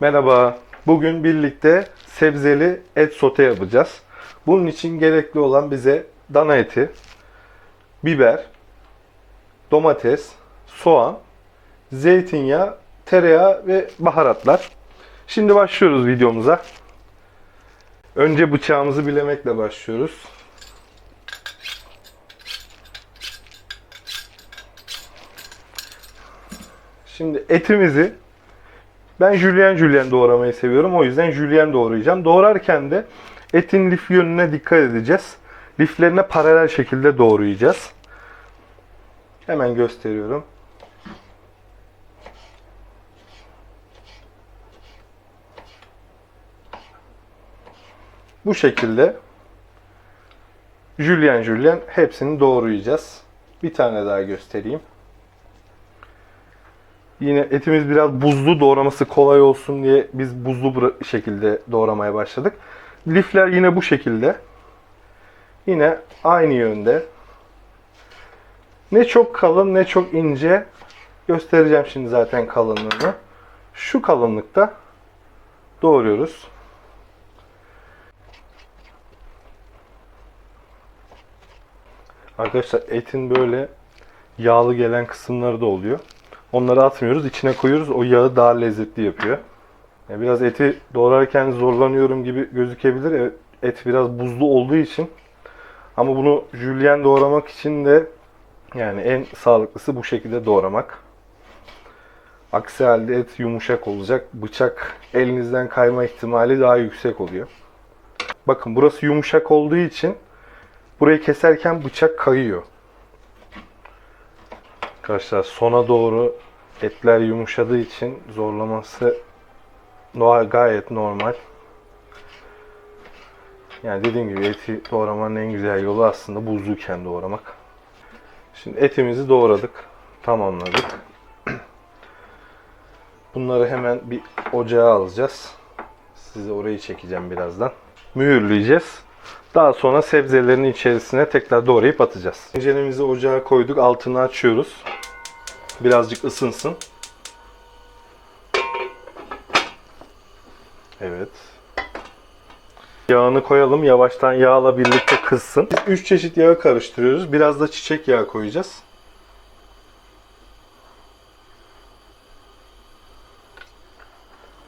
Merhaba. Bugün birlikte sebzeli et sote yapacağız. Bunun için gerekli olan bize dana eti, biber, domates, soğan, zeytinyağı, tereyağı ve baharatlar. Şimdi başlıyoruz videomuza. Önce bıçağımızı bilemekle başlıyoruz. Şimdi etimizi ben jülyen jülyen doğramayı seviyorum. O yüzden jülyen doğrayacağım. Doğrarken de etin lif yönüne dikkat edeceğiz. Liflerine paralel şekilde doğrayacağız. Hemen gösteriyorum. Bu şekilde jülyen jülyen hepsini doğrayacağız. Bir tane daha göstereyim. Yine etimiz biraz buzlu doğraması kolay olsun diye biz buzlu şekilde doğramaya başladık. Lifler yine bu şekilde. Yine aynı yönde. Ne çok kalın ne çok ince. Göstereceğim şimdi zaten kalınlığını. Şu kalınlıkta doğruyoruz. Arkadaşlar etin böyle yağlı gelen kısımları da oluyor. Onları atmıyoruz, içine koyuyoruz. O yağı daha lezzetli yapıyor. Yani biraz eti doğrarken zorlanıyorum gibi gözükebilir. Evet, Et biraz buzlu olduğu için. Ama bunu jülyen doğramak için de yani en sağlıklısı bu şekilde doğramak. Aksi halde et yumuşak olacak. Bıçak elinizden kayma ihtimali daha yüksek oluyor. Bakın burası yumuşak olduğu için burayı keserken bıçak kayıyor. Arkadaşlar sona doğru etler yumuşadığı için zorlaması gayet normal. Yani dediğim gibi eti doğramanın en güzel yolu aslında buzluyken doğramak. Şimdi etimizi doğradık. Tamamladık. Bunları hemen bir ocağa alacağız. Size orayı çekeceğim birazdan. Mühürleyeceğiz. Daha sonra sebzelerin içerisine tekrar doğrayıp atacağız. Tenceremizi ocağa koyduk. Altını açıyoruz. Birazcık ısınsın. Evet. Yağını koyalım. Yavaştan yağla birlikte kızsın. Biz 3 çeşit yağı karıştırıyoruz. Biraz da çiçek yağı koyacağız.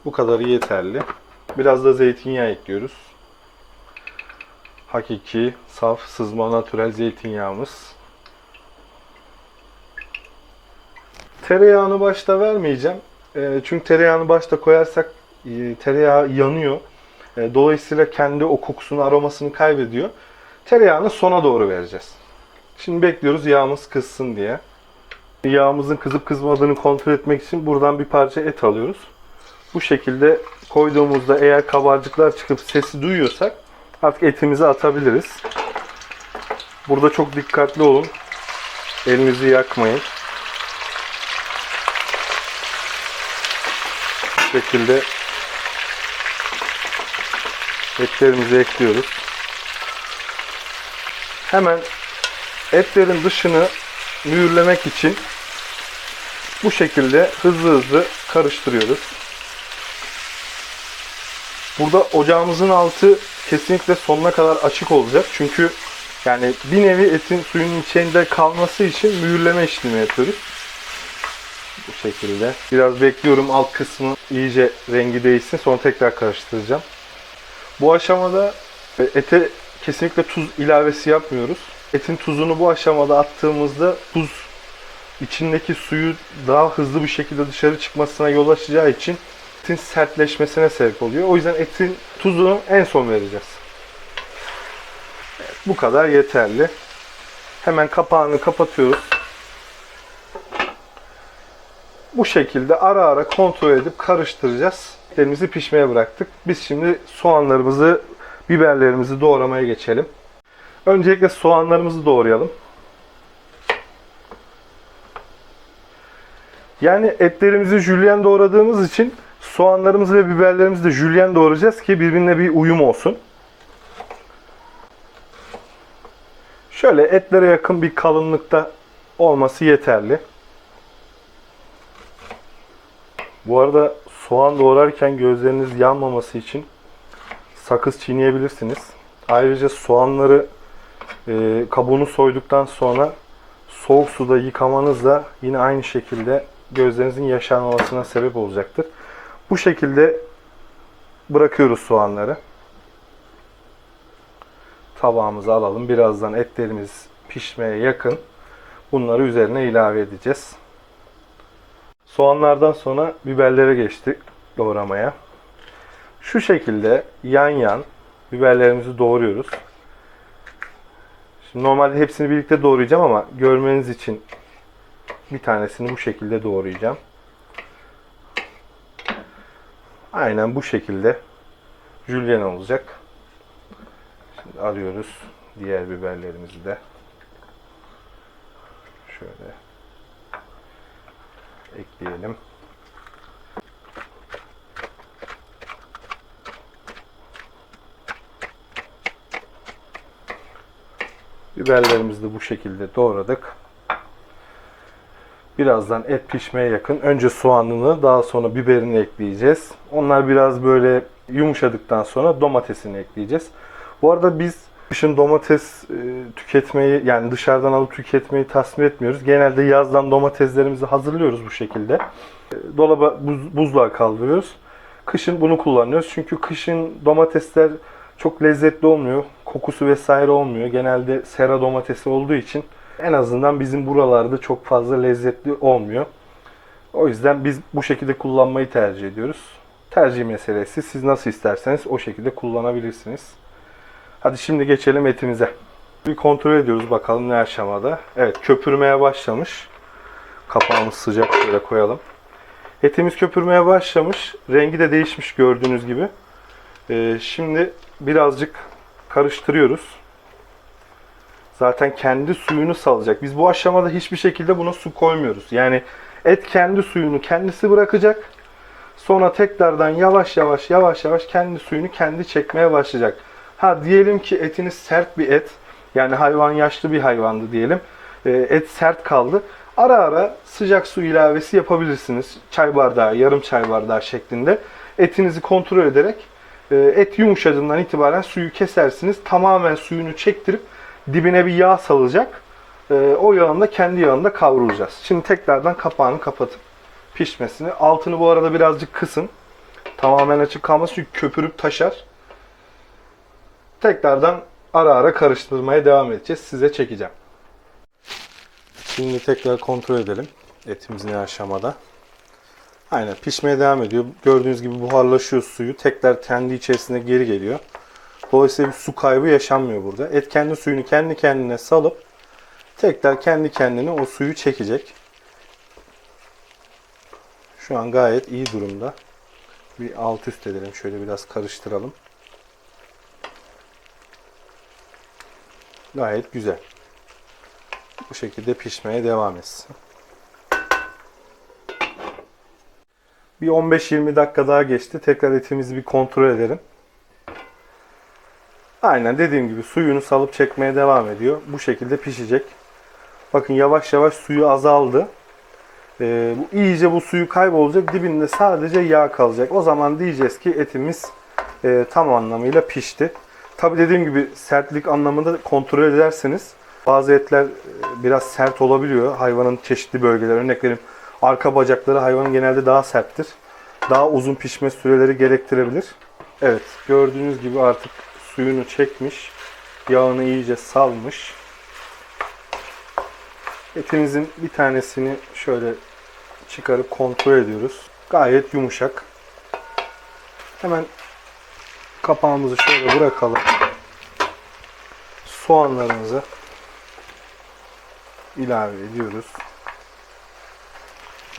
Bu kadarı yeterli. Biraz da zeytinyağı ekliyoruz. Hakiki, saf, sızma, natürel zeytinyağımız. Tereyağını başta vermeyeceğim. E, çünkü tereyağını başta koyarsak e, tereyağı yanıyor. E, dolayısıyla kendi o kokusunu, aromasını kaybediyor. Tereyağını sona doğru vereceğiz. Şimdi bekliyoruz yağımız kızsın diye. Yağımızın kızıp kızmadığını kontrol etmek için buradan bir parça et alıyoruz. Bu şekilde koyduğumuzda eğer kabarcıklar çıkıp sesi duyuyorsak artık etimizi atabiliriz. Burada çok dikkatli olun. Elinizi yakmayın. Şekilde etlerimizi ekliyoruz. Hemen etlerin dışını mühürlemek için bu şekilde hızlı hızlı karıştırıyoruz. Burada ocağımızın altı kesinlikle sonuna kadar açık olacak. Çünkü yani bir nevi etin suyun içinde kalması için mühürleme işlemi yapıyoruz. Bu şekilde. Biraz bekliyorum alt kısmı iyice rengi değişsin. Sonra tekrar karıştıracağım. Bu aşamada e, ete kesinlikle tuz ilavesi yapmıyoruz. Etin tuzunu bu aşamada attığımızda tuz içindeki suyu daha hızlı bir şekilde dışarı çıkmasına yol açacağı için etin sertleşmesine sebep oluyor. O yüzden etin tuzunu en son vereceğiz. Evet, bu kadar yeterli. Hemen kapağını kapatıyoruz. Bu şekilde ara ara kontrol edip karıştıracağız. Etlerimizi pişmeye bıraktık. Biz şimdi soğanlarımızı, biberlerimizi doğramaya geçelim. Öncelikle soğanlarımızı doğrayalım. Yani etlerimizi jülyen doğradığımız için soğanlarımızı ve biberlerimizi de jülyen doğrayacağız ki birbirine bir uyum olsun. Şöyle etlere yakın bir kalınlıkta olması yeterli. Bu arada Soğan doğrarken gözleriniz yanmaması için sakız çiğneyebilirsiniz. Ayrıca soğanları e, kabuğunu soyduktan sonra soğuk suda yıkamanız da yine aynı şekilde gözlerinizin yaşarmamasına sebep olacaktır. Bu şekilde bırakıyoruz soğanları. Tabağımıza alalım. Birazdan etlerimiz pişmeye yakın. Bunları üzerine ilave edeceğiz. Soğanlardan sonra biberlere geçtik doğramaya. Şu şekilde yan yan biberlerimizi doğruyoruz. Şimdi normalde hepsini birlikte doğrayacağım ama görmeniz için bir tanesini bu şekilde doğrayacağım. Aynen bu şekilde jülyen olacak. Şimdi arıyoruz diğer biberlerimizi de. Şöyle ekleyelim. Biberlerimizi de bu şekilde doğradık. Birazdan et pişmeye yakın. Önce soğanını daha sonra biberini ekleyeceğiz. Onlar biraz böyle yumuşadıktan sonra domatesini ekleyeceğiz. Bu arada biz kışın domates e, tüketmeyi yani dışarıdan alıp tüketmeyi tasvip etmiyoruz. Genelde yazdan domateslerimizi hazırlıyoruz bu şekilde. E, Dolaba buz, buzluğa kaldırıyoruz. Kışın bunu kullanıyoruz. Çünkü kışın domatesler çok lezzetli olmuyor. Kokusu vesaire olmuyor. Genelde sera domatesi olduğu için en azından bizim buralarda çok fazla lezzetli olmuyor. O yüzden biz bu şekilde kullanmayı tercih ediyoruz. Tercih meselesi. Siz nasıl isterseniz o şekilde kullanabilirsiniz. Hadi şimdi geçelim etimize. Bir kontrol ediyoruz bakalım ne aşamada. Evet köpürmeye başlamış. Kapağımız sıcak şöyle koyalım. Etimiz köpürmeye başlamış. Rengi de değişmiş gördüğünüz gibi. Ee, şimdi birazcık karıştırıyoruz. Zaten kendi suyunu salacak. Biz bu aşamada hiçbir şekilde buna su koymuyoruz. Yani et kendi suyunu kendisi bırakacak. Sonra tekrardan yavaş yavaş yavaş yavaş kendi suyunu kendi çekmeye başlayacak. Ha diyelim ki etiniz sert bir et. Yani hayvan yaşlı bir hayvandı diyelim. Ee, et sert kaldı. Ara ara sıcak su ilavesi yapabilirsiniz. Çay bardağı, yarım çay bardağı şeklinde. Etinizi kontrol ederek e, et yumuşadığından itibaren suyu kesersiniz. Tamamen suyunu çektirip dibine bir yağ salacak. E, o yağın da kendi yağında kavrulacağız. Şimdi tekrardan kapağını kapatıp pişmesini. Altını bu arada birazcık kısın. Tamamen açık kalmasın çünkü köpürüp taşar. Tekrardan ara ara karıştırmaya devam edeceğiz. Size çekeceğim. Şimdi tekrar kontrol edelim. Etimiz ne aşamada. Aynen pişmeye devam ediyor. Gördüğünüz gibi buharlaşıyor suyu. Tekrar kendi içerisine geri geliyor. Dolayısıyla bir su kaybı yaşanmıyor burada. Et kendi suyunu kendi kendine salıp tekrar kendi kendine o suyu çekecek. Şu an gayet iyi durumda. Bir alt üst edelim. Şöyle biraz karıştıralım. Gayet güzel. Bu şekilde pişmeye devam etsin. Bir 15-20 dakika daha geçti. Tekrar etimizi bir kontrol edelim. Aynen dediğim gibi suyunu salıp çekmeye devam ediyor. Bu şekilde pişecek. Bakın yavaş yavaş suyu azaldı. Ee, bu iyice bu suyu kaybolacak. Dibinde sadece yağ kalacak. O zaman diyeceğiz ki etimiz e, tam anlamıyla pişti. Tabi dediğim gibi sertlik anlamında kontrol ederseniz bazı etler e, biraz sert olabiliyor. Hayvanın çeşitli bölgeleri. Örnek vereyim arka bacakları hayvanın genelde daha serttir. Daha uzun pişme süreleri gerektirebilir. Evet gördüğünüz gibi artık suyunu çekmiş. Yağını iyice salmış. Etimizin bir tanesini şöyle çıkarıp kontrol ediyoruz. Gayet yumuşak. Hemen kapağımızı şöyle bırakalım. Soğanlarımızı ilave ediyoruz.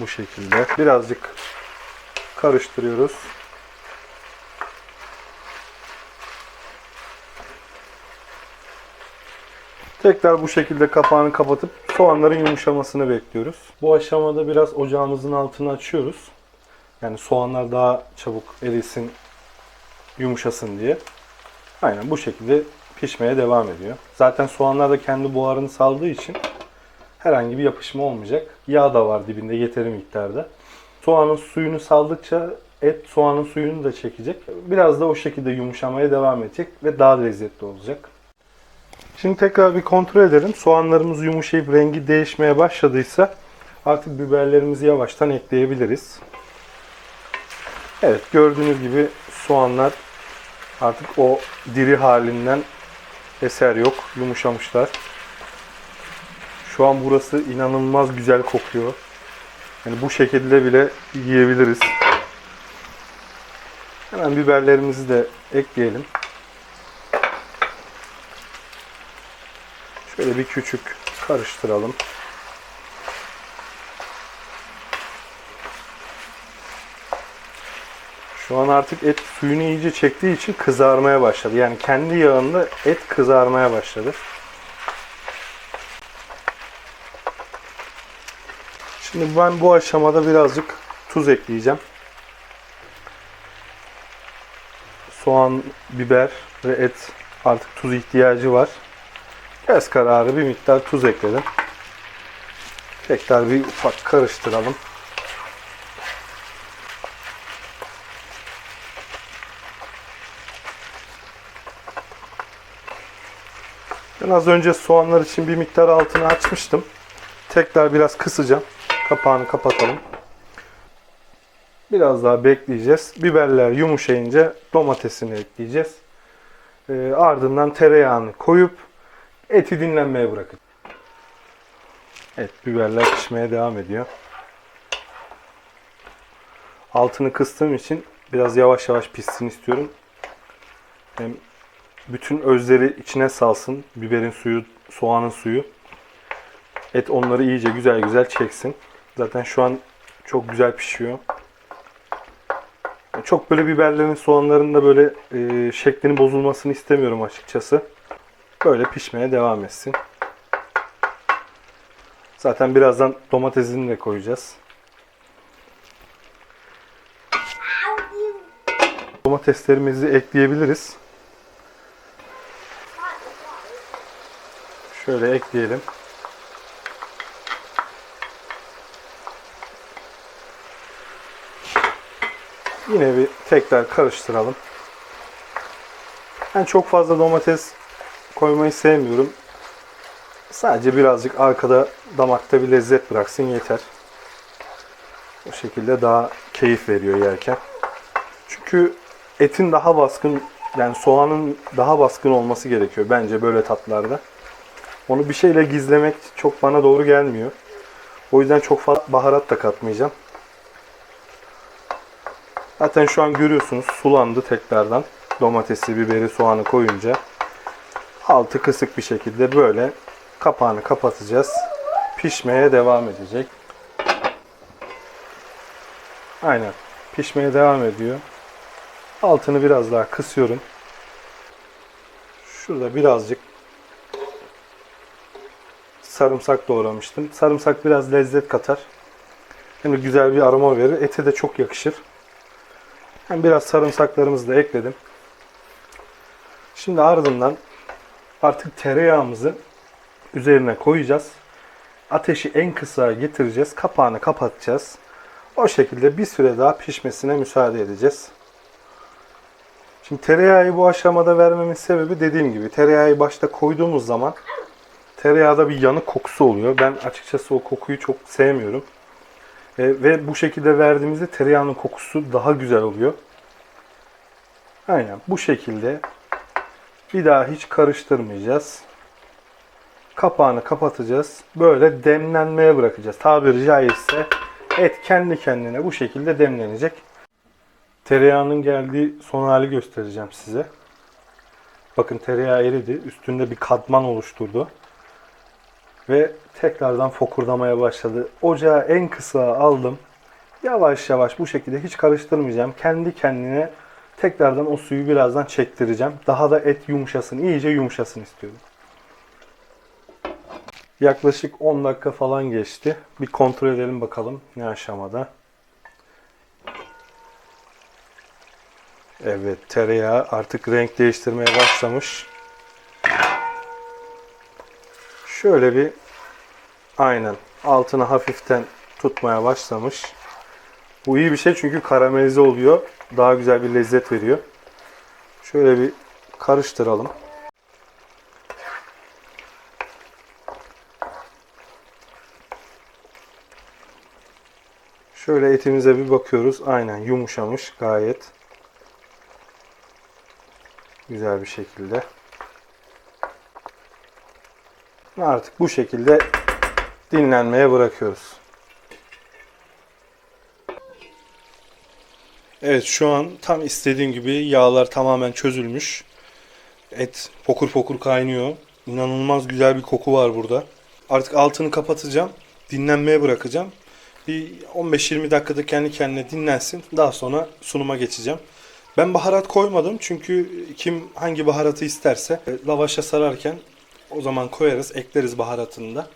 Bu şekilde. Birazcık karıştırıyoruz. Tekrar bu şekilde kapağını kapatıp soğanların yumuşamasını bekliyoruz. Bu aşamada biraz ocağımızın altını açıyoruz. Yani soğanlar daha çabuk erisin, yumuşasın diye. Aynen bu şekilde pişmeye devam ediyor. Zaten soğanlar da kendi buharını saldığı için herhangi bir yapışma olmayacak. Yağ da var dibinde yeteri miktarda. Soğanın suyunu saldıkça et soğanın suyunu da çekecek. Biraz da o şekilde yumuşamaya devam edecek ve daha lezzetli olacak. Şimdi tekrar bir kontrol edelim. Soğanlarımız yumuşayıp rengi değişmeye başladıysa artık biberlerimizi yavaştan ekleyebiliriz. Evet gördüğünüz gibi soğanlar artık o diri halinden eser yok. Yumuşamışlar. Şu an burası inanılmaz güzel kokuyor. Yani bu şekilde bile yiyebiliriz. Hemen biberlerimizi de ekleyelim. Şöyle bir küçük karıştıralım. Şu an artık et suyunu iyice çektiği için kızarmaya başladı. Yani kendi yağında et kızarmaya başladı. Şimdi ben bu aşamada birazcık tuz ekleyeceğim. Soğan, biber ve et artık tuz ihtiyacı var. Göz kararı bir miktar tuz ekledim. Tekrar bir ufak karıştıralım. Ben az önce soğanlar için bir miktar altını açmıştım. Tekrar biraz kısacağım. Kapağını kapatalım. Biraz daha bekleyeceğiz. Biberler yumuşayınca domatesini ekleyeceğiz. Ee, ardından tereyağını koyup eti dinlenmeye bırakın. Evet biberler pişmeye devam ediyor. Altını kıstığım için biraz yavaş yavaş pişsin istiyorum. Hem bütün özleri içine salsın. Biberin suyu, soğanın suyu. Et onları iyice güzel güzel çeksin. Zaten şu an çok güzel pişiyor. Çok böyle biberlerin, soğanların da böyle e, şeklinin bozulmasını istemiyorum açıkçası. Böyle pişmeye devam etsin. Zaten birazdan domatesini de koyacağız. Domateslerimizi ekleyebiliriz. Şöyle ekleyelim. Yine bir tekrar karıştıralım. Ben çok fazla domates koymayı sevmiyorum. Sadece birazcık arkada damakta bir lezzet bıraksın yeter. O şekilde daha keyif veriyor yerken. Çünkü etin daha baskın yani soğanın daha baskın olması gerekiyor bence böyle tatlarda. Onu bir şeyle gizlemek çok bana doğru gelmiyor. O yüzden çok fazla baharat da katmayacağım. Zaten şu an görüyorsunuz sulandı tekrardan. Domatesi, biberi, soğanı koyunca altı kısık bir şekilde böyle kapağını kapatacağız. Pişmeye devam edecek. Aynen. Pişmeye devam ediyor. Altını biraz daha kısıyorum. Şurada birazcık sarımsak doğramıştım. Sarımsak biraz lezzet katar. Hem de güzel bir aroma verir. Ete de çok yakışır. Hem biraz sarımsaklarımızı da ekledim. Şimdi ardından artık tereyağımızı üzerine koyacağız. Ateşi en kısa getireceğiz. Kapağını kapatacağız. O şekilde bir süre daha pişmesine müsaade edeceğiz. Şimdi tereyağı bu aşamada vermemin sebebi dediğim gibi tereyağı başta koyduğumuz zaman tereyağda bir yanık kokusu oluyor. Ben açıkçası o kokuyu çok sevmiyorum. E, ve bu şekilde verdiğimizde tereyağının kokusu daha güzel oluyor. Aynen bu şekilde bir daha hiç karıştırmayacağız. Kapağını kapatacağız. Böyle demlenmeye bırakacağız. Tabiri caizse et kendi kendine bu şekilde demlenecek. Tereyağının geldiği son hali göstereceğim size. Bakın tereyağı eridi. Üstünde bir katman oluşturdu. Ve tekrardan fokurdamaya başladı. Ocağı en kısa aldım. Yavaş yavaş bu şekilde hiç karıştırmayacağım. Kendi kendine tekrardan o suyu birazdan çektireceğim. Daha da et yumuşasın, iyice yumuşasın istiyorum. Yaklaşık 10 dakika falan geçti. Bir kontrol edelim bakalım ne aşamada. Evet tereyağı artık renk değiştirmeye başlamış. Şöyle bir aynen altını hafiften tutmaya başlamış. Bu iyi bir şey çünkü karamelize oluyor. Daha güzel bir lezzet veriyor. Şöyle bir karıştıralım. Şöyle etimize bir bakıyoruz. Aynen yumuşamış gayet. Güzel bir şekilde. Artık bu şekilde dinlenmeye bırakıyoruz. Evet şu an tam istediğim gibi yağlar tamamen çözülmüş. Et pokur pokur kaynıyor. İnanılmaz güzel bir koku var burada. Artık altını kapatacağım. Dinlenmeye bırakacağım. Bir 15-20 dakikada kendi kendine dinlensin. Daha sonra sunuma geçeceğim. Ben baharat koymadım çünkü kim hangi baharatı isterse lavaşa sararken o zaman koyarız, ekleriz baharatını da.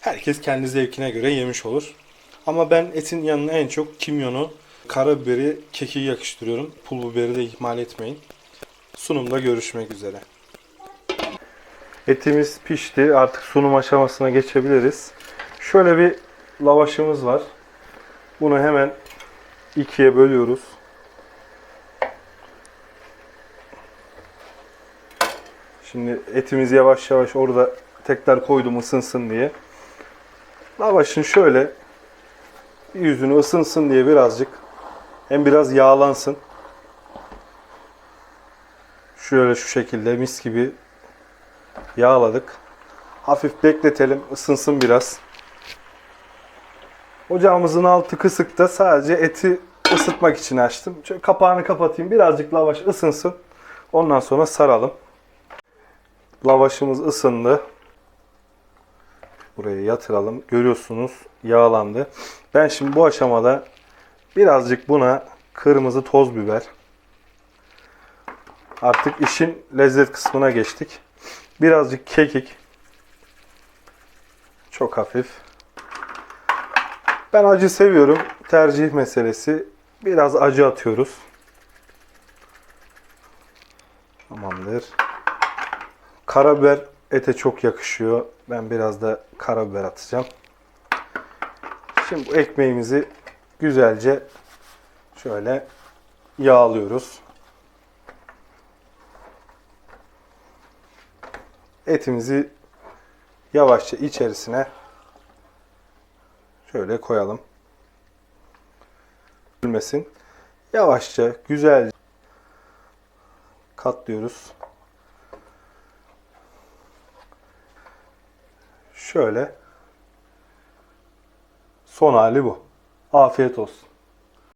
Herkes kendi zevkine göre yemiş olur. Ama ben etin yanına en çok kimyonu, karabiberi, kekiği yakıştırıyorum. Pul biberi de ihmal etmeyin. Sunumda görüşmek üzere. Etimiz pişti. Artık sunum aşamasına geçebiliriz. Şöyle bir lavaşımız var. Bunu hemen ikiye bölüyoruz. Şimdi etimiz yavaş yavaş orada tekrar koydum ısınsın diye. Lavaşın şöyle yüzünü ısınsın diye birazcık hem biraz yağlansın. Şöyle şu şekilde mis gibi yağladık. Hafif bekletelim, ısınsın biraz. Ocağımızın altı kısıkta sadece eti ısıtmak için açtım. Şöyle kapağını kapatayım, birazcık lavaş ısınsın. Ondan sonra saralım. Lavaşımız ısındı. Buraya yatıralım. Görüyorsunuz yağlandı. Ben şimdi bu aşamada birazcık buna kırmızı toz biber. Artık işin lezzet kısmına geçtik. Birazcık kekik. Çok hafif. Ben acı seviyorum. Tercih meselesi. Biraz acı atıyoruz. Tamamdır. Karabiber ete çok yakışıyor. Ben biraz da karabiber atacağım. Şimdi bu ekmeğimizi güzelce şöyle yağlıyoruz. Etimizi yavaşça içerisine şöyle koyalım. Ölmesin. Yavaşça güzelce katlıyoruz. Şöyle. Son hali bu. Afiyet olsun.